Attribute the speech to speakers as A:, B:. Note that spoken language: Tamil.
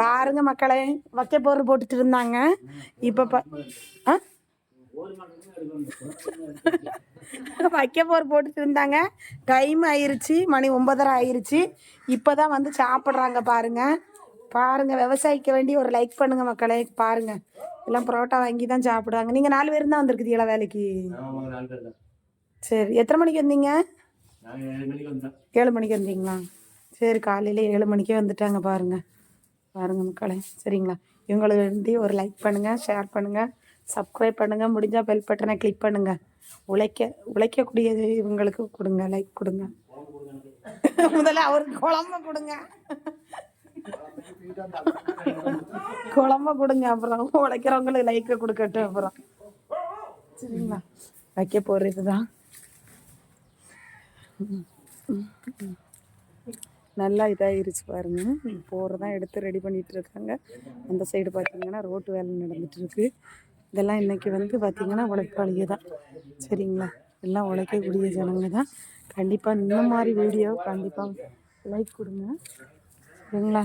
A: பாருங்க மக்களே வைக்க போர் போட்டுட்டு இருந்தாங்க. இப்போ வைக்க போர் போட்டுட்டு இருந்தாங்க. டைம் ஆயிருச்சு மணி ஒன்பதரை ஆயிருச்சு. இப்போ தான் வந்து சாப்பிட்றாங்க பாருங்க. பாருங்க விவசாயிக்க வேண்டி ஒரு லைக் பண்ணுங்க மக்களே பாருங்க. எல்லாம் பரோட்டா வாங்கி தான் சாப்பிடுவாங்க நீங்கள் நாலு பேரும் தான் வந்திருக்குதீங்களா வேலைக்கு?
B: பேர்
A: சரி எத்தனை மணிக்கு வந்தீங்க?
B: ஏழு மணிக்கு வந்தோம்.
A: ஏழு மணிக்கு வந்தீங்களா? சரி காலையில் ஏழு மணிக்கே வந்துட்டாங்க பாருங்க. பாருங்க மக்களே சரிங்களா? இவங்களுக்கு வேண்டி ஒரு லைக் பண்ணுங்கள் ஷேர் பண்ணுங்கள் சப்ஸ்கிரைப் பண்ணுங்கள் முடிஞ்சால் பெல் பட்டனை கிளிக் பண்ணுங்கள் உழைக்க உழைக்கக்கூடியது இவங்களுக்கு கொடுங்க லைக் கொடுங்க. முதல்ல அவருக்கு குழம்ப கொடுங்க. குழம்ப கொடுங்க அப்புறம் உழைக்கிறவங்களுக்கு லைக்கை கொடுக்கட்டும் அப்புறம். சரிங்களா? வைக்க போகிறது தான் நல்லா இதாகிருச்சு பாருங்க. போகிறதான் எடுத்து ரெடி பண்ணிட்டு இருக்காங்க அந்த சைடு பார்த்தீங்கன்னா ரோட்டு வேலை நடந்துட்டு இருக்கு இதெல்லாம் இன்னைக்கு வந்து பார்த்தீங்கன்னா உழைப்பாளிக தான். சரிங்களா? எல்லாம் உழைக்கக்கூடிய ஜனங்க தான். கண்டிப்பாக இந்த மாதிரி வீடியோ கண்டிப்பாக லைக் கொடுங்க. சரிங்களா?